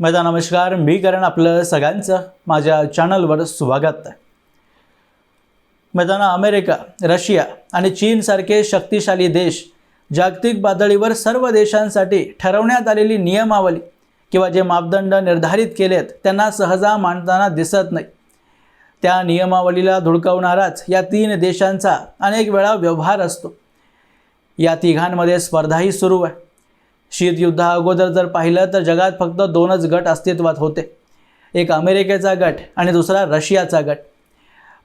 माझा नमस्कार मी करण आपलं सगळ्यांचं. माझ्या चॅनलवर स्वागत आहे. मैदाना अमेरिका रशिया आणि चीनसारखे शक्तिशाली देश जागतिक पातळीवर सर्व देशांसाठी ठरवण्यात आलेली नियमावली किंवा जे मापदंड निर्धारित केलेत त्यांना सहजा मांडताना दिसत नाही. त्या नियमावलीला धुडकावणाराच या तीन देशांचा अनेक वेळा व्यवहार असतो. या तिघांमध्ये स्पर्धाही सुरू आहे. शीतयुद्धा अगोदर जर पाहिलं तर जगात फक्त दोनच गट अस्तित्वात होते. एक अमेरिकेचा गट आणि दुसरा रशियाचा गट.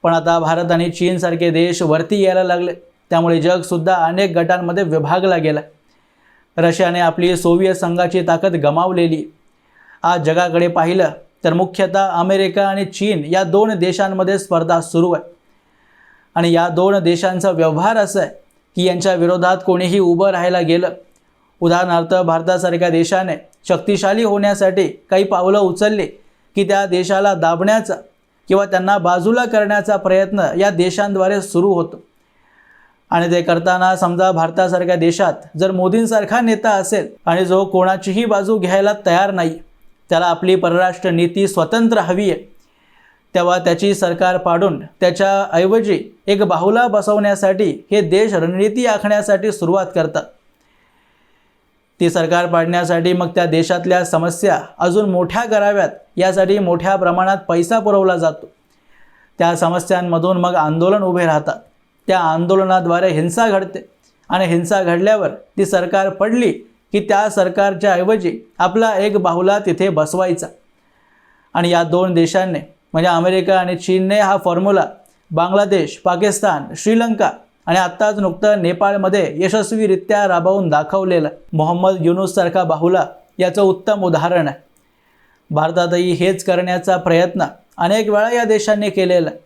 पण आता भारत आणि चीनसारखे देश वरती यायला लागले. त्यामुळे जगसुद्धा अनेक गटांमध्ये विभागला गेला. रशियाने आपली सोव्हिएत संघाची ताकद गमावलेली. आज जगाकडे पाहिलं तर मुख्यतः अमेरिका आणि चीन या दोन देशांमध्ये स्पर्धा सुरू आहे. आणि या दोन देशांचा व्यवहार असा आहे की यांच्या विरोधात कोणीही उभं राहायला गेलं उदाहरणार्थ भारतासारख्या देशाने शक्तिशाली होण्यासाठी काही पावलं उचलली की त्या देशाला दाबण्याचा किंवा त्यांना बाजूला करण्याचा प्रयत्न या देशांद्वारे सुरू होतो. आणि ते करताना समजा भारतासारख्या देशात जर मोदींसारखा नेता असेल आणि जो कोणाचीही बाजू घ्यायला तयार नाही त्याला आपली परराष्ट्र नीती स्वतंत्र हवी आहे तेव्हा त्याची सरकार पाडून त्याच्याऐवजी एक बाहुला बसवण्यासाठी हे देश रणनीती आखण्यासाठी सुरुवात करतात. ती सरकार पाडण्यासाठी मग त्या देशातल्या समस्या अजून मोठ्या कराव्यात यासाठी मोठ्या प्रमाणात पैसा पुरवला जातो. त्या समस्यांमधून मग आंदोलन उभे राहतात. त्या आंदोलनाद्वारे हिंसा घडते आणि हिंसा घडल्यावर ती सरकार पडली की त्या सरकारच्या ऐवजी आपला एक बाहुला तिथे बसवायचा. आणि या दोन देशांनी म्हणजे अमेरिका आणि चीनने हा फॉर्म्युला बांगलादेश पाकिस्तान श्रीलंका आणि आत्ताच नुकतं नेपाळमध्ये यशस्वीरित्या राबवून दाखवलेलं मोहम्मद युनुससारखा बाहुला याचं उत्तम उदाहरण आहे. भारतातही हेच करण्याचा प्रयत्न अनेक वेळा या देशांनी केलेला आहे.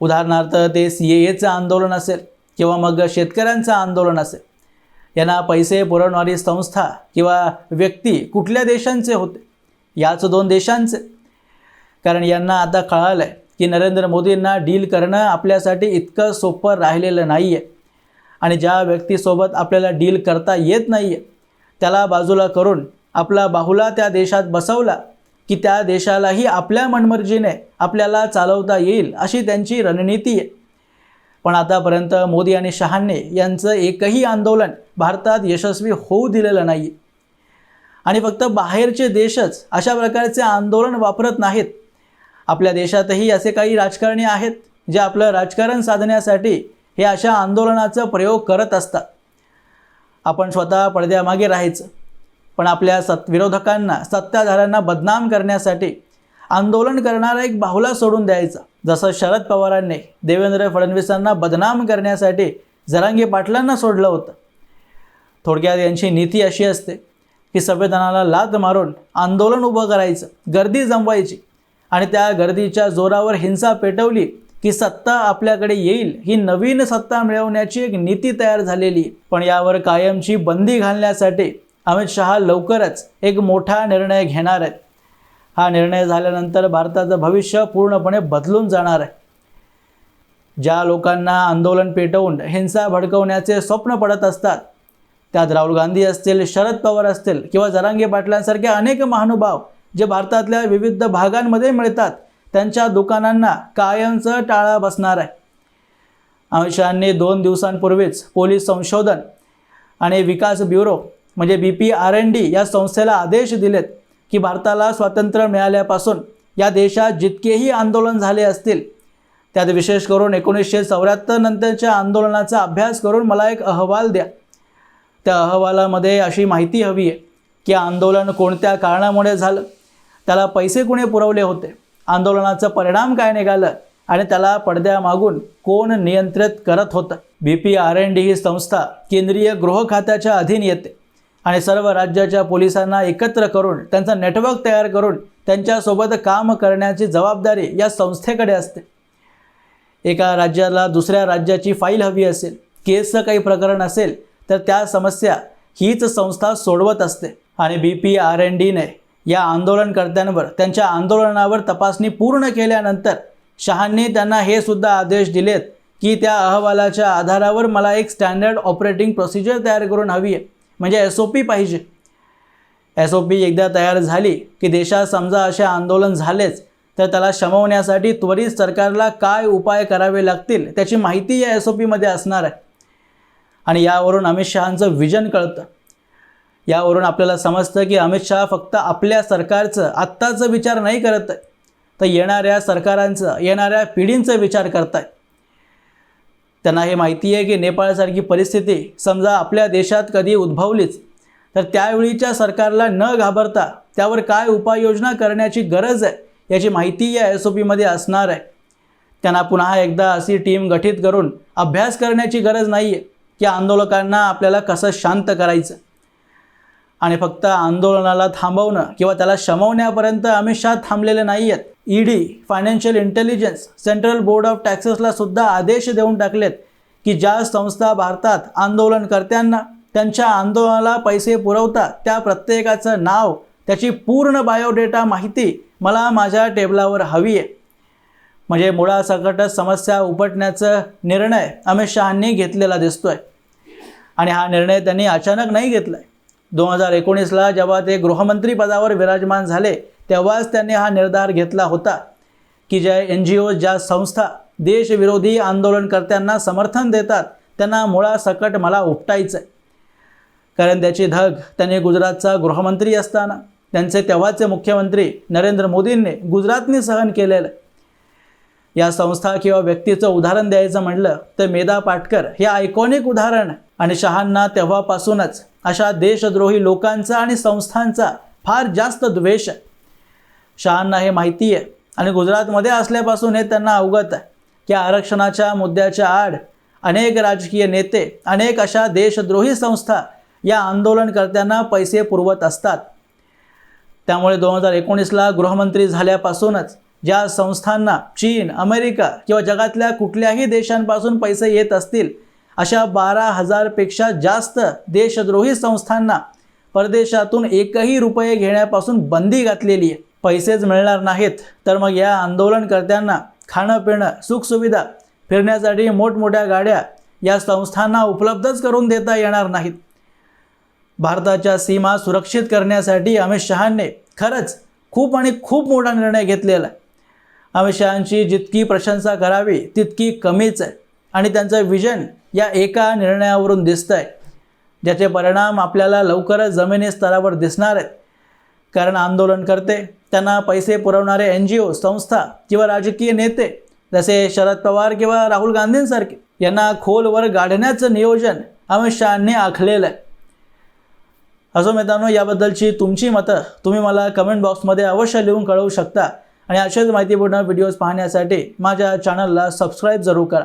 उदाहरणार्थ ते सी एचं आंदोलन असेल किंवा मग शेतकऱ्यांचं आंदोलन असेल. यांना पैसे पुरवणारी संस्था किंवा व्यक्ती कुठल्या देशांचे होते? याच दोन देशांचे. कारण यांना आता कळालं आहे की नरेंद्र मोदींना डील करणं आपल्यासाठी इतकं सोपं राहिलेलं नाही आहे आणि ज्या व्यक्तीसोबत आपल्याला डील करता येत नाही आहे त्याला बाजूला करून आपला बाहुला त्या देशात बसवला की त्या देशालाही आपल्या मनमर्जीने आपल्याला चालवता येईल अशी त्यांची रणनीती आहे. पण आतापर्यंत मोदी आणि शहांनी यांचं एकही आंदोलन भारतात यशस्वी होऊ दिलेलं नाही आणि फक्त बाहेरचे देशच अशा प्रकारचे आंदोलन वापरत नाहीत. आपल्या देशातही असे काही राजकारणी आहेत जे आपलं राजकारण साधण्यासाठी हे अशा आंदोलनाचा प्रयोग करत असतात. आपण स्वतः पडद्यामागे राहायचं. पण आपल्या सत् विरोधकांना सत्ताधाऱ्यांना बदनाम करण्यासाठी आंदोलन करणारा एक बाहुला सोडून द्यायचा. जसं शरद पवारांनी देवेंद्र फडणवीसांना बदनाम करण्यासाठी जरांगे पाटलांना सोडलं होतं. थोडक्यात यांची नीती अशी असते की संविधानाला लाद मारून आंदोलन उभं करायचं गर्दी जमवायची. आणि त्या गर्दीच्या जोरावर हिंसा पेटवली की सत्ता आपल्याकडे येईल ही नवीन सत्ता मिळवण्याची एक नीती तयार झालेली. पण यावर कायमची बंदी घालण्यासाठी अमित शहा लवकरच एक मोठा निर्णय घेणार आहेत. हा निर्णय झाल्यानंतर भारताचं भविष्य पूर्णपणे बदलून जाणार आहे. ज्या लोकांना आंदोलन पेटवून हिंसा भडकवण्याचे स्वप्न पडत असतात त्यात राहुल गांधी असतील शरद पवार असतील किंवा जरांगे पाटलांसारखे अनेक महानुभाव जे भारतातल्या विविध भागांमध्ये मिळतात त्यांच्या दुकानांना कायमचं टाळा बसणार आहे. अमित शहांनी दोन दिवसांपूर्वीच पोलीस संशोधन आणि विकास ब्युरो म्हणजे B P R N D या संस्थेला आदेश दिलेत की भारताला स्वातंत्र्य मिळाल्यापासून या देशात जितकेही आंदोलन झाले असतील त्यात विशेष करून एकोणीसशे चौऱ्याहत्तर नंतरच्या आंदोलनाचा अभ्यास करून मला एक अहवाल द्या. त्या अहवालामध्ये अशी माहिती हवी आहे की आंदोलन कोणत्या कारणामुळे झालं? त्याला पैसे कुणी पुरवले होते? आंदोलनाचं परिणाम काय निघालं? आणि त्याला पडद्यामागून कोण नियंत्रित करत होतं? B P R N D ही संस्था केंद्रीय गृह खात्याच्या अधीन येते. आणि सर्व राज्याच्या पोलिसांना एकत्र करून त्यांचं नेटवर्क तयार करून त्यांच्यासोबत काम करण्याची जबाबदारी या संस्थेकडे असते. एका राज्याला दुसऱ्या राज्याची फाईल हवी असेल केसचं काही प्रकरण असेल तर त्या समस्या हीच संस्था सोडवत असते. आणि बी पी आर एन डीने या आंदोलनकर्त्यांवर त्यांच्या आंदोलनावर तपासणी पूर्ण केल्यानंतर शहांनी त्यांना हे सुद्धा आदेश दिलेत की त्या अहवालाच्या आधारावर मला एक स्टँडर्ड ऑपरेटिंग प्रोसिजर तयार करून हवी आहे. म्हणजे एस ओ पी पाहिजे. एस ओ पी एकदा तयार झाली की देशात समजा असे आंदोलन झालेच तर त्याला शमवण्यासाठी त्वरित सरकारला काय उपाय करावे लागतील त्याची माहिती या एस ओ पीमध्ये असणार आहे. आणि यावरून अमित शहांचं विजन कळतं. यावरून आपल्याला समजतं की अमित शहा फक्त आपल्या सरकारचं आत्ताचं विचार नाही करत आहे. तर येणाऱ्या सरकारांचं येणाऱ्या पिढींचा विचार करताय. त्यांना हे माहिती आहे की नेपाळसारखी परिस्थिती समजा आपल्या देशात कधी उद्भवलीच तर त्यावेळीच्या सरकारला न घाबरता त्यावर काय उपाययोजना करण्याची गरज आहे याची माहिती या एस ओ पीमध्ये असणार आहे. त्यांना पुन्हा एकदा अशी टीम गठीत करून अभ्यास करण्याची गरज नाही आहे की आंदोलकांना आपल्याला कसं शांत करायचं. आणि फक्त आंदोलनाला थांबवणं किंवा त्याला शमवण्यापर्यंत अमित शहा थांबलेले नाही आहेत ED financial intelligence central board of टॅक्सेसला सुद्धा आदेश देऊन टाकलेत की ज्या संस्था भारतात आंदोलनकर्त्यांना त्यांच्या आंदोलनाला पैसे पुरवतात त्या प्रत्येकाचं नाव त्याची पूर्ण बायोडेटा माहिती मला माझ्या टेबलावर हवी आहे म्हणजे मुळासकट समस्या उपटण्याचा निर्णय अमित शहांनी घेतलेला दिसतोय. आणि हा निर्णय त्यांनी अचानक नाही घेतला आहे दोन हजार एकोणीसला जेव्हा ते गृहमंत्री पदावर विराजमान झाले तेव्हाच त्यांनी हा निर्धार घेतला होता की ज्या एन जी ओ ज्या संस्था देशविरोधी आंदोलनकर्त्यांना समर्थन देतात त्यांना मुळासकट मला उपटायचं आहे कारण त्याची धग त्यांनी गुजरातचा गृहमंत्री असताना त्यांचे तेव्हाचे मुख्यमंत्री नरेंद्र मोदींनी गुजरातनी सहन केलेलं. या संस्था किंवा व्यक्तीचं उदाहरण द्यायचं म्हटलं तर मेधा पाटकर हे आयकॉनिक उदाहरण आणि शहांना तेव्हापासूनच अशा देशद्रोही लोकांचा आणि संस्थांचा फार जास्त द्वेष आहे. शहांना हे माहिती आहे आणि गुजरातमध्ये असल्यापासून हे त्यांना अवगत आहे की आरक्षणाच्या मुद्द्याच्या आड अनेक राजकीय नेते अनेक अशा देशद्रोही संस्था या आंदोलनकर्त्यांना पैसे पुरवत असतात. त्यामुळे दोन हजार एकोणीसला गृहमंत्री झाल्यापासूनच ज्या संस्थांना चीन अमेरिका किंवा जगातल्या कुठल्याही देशांपासून पैसे येत असतील अशा बारा हजारपेक्षा जास्त देशद्रोही संस्थांना परदेशातून एकही रुपये घेण्यापासून बंदी घातलेली आहे. पैसेच मिळणार नाहीत. तर मग या आंदोलनकर्त्यांना खाणं पिणं सुखसुविधा फिरण्यासाठी मोठमोठ्या गाड्या या संस्थांना उपलब्धच करून देता येणार नाहीत. भारताच्या सीमा सुरक्षित करण्यासाठी अमित शहांनी खरंच खूप आणि खूप मोठा निर्णय घेतलेला आहे. अमित शहांची जितकी प्रशंसा करावी तितकी कमीच आहे. आणि त्यांचं विजन या एका निर्णयावरून दिसतं आहे ज्याचे परिणाम आपल्याला लवकरच जमिनी स्तरावर दिसणार आहेत. कारण आंदोलन करते त्यांना पैसे पुरवणारे एन जी ओ संस्था किंवा राजकीय नेते जसे शरद पवार किंवा राहुल गांधींसारखे यांना खोलवर गाढण्याचं नियोजन अमित शहांनी आखलेलं आहे. असो मित्रांनो याबद्दलची तुमची मतं तुम्ही मला कमेंट बॉक्समध्ये अवश्य लिहून कळवू शकता. आणि अशाच माहितीपूर्ण व्हिडिओज पाहण्यासाठी माझ्या चॅनलला सबस्क्राईब जरूर करा.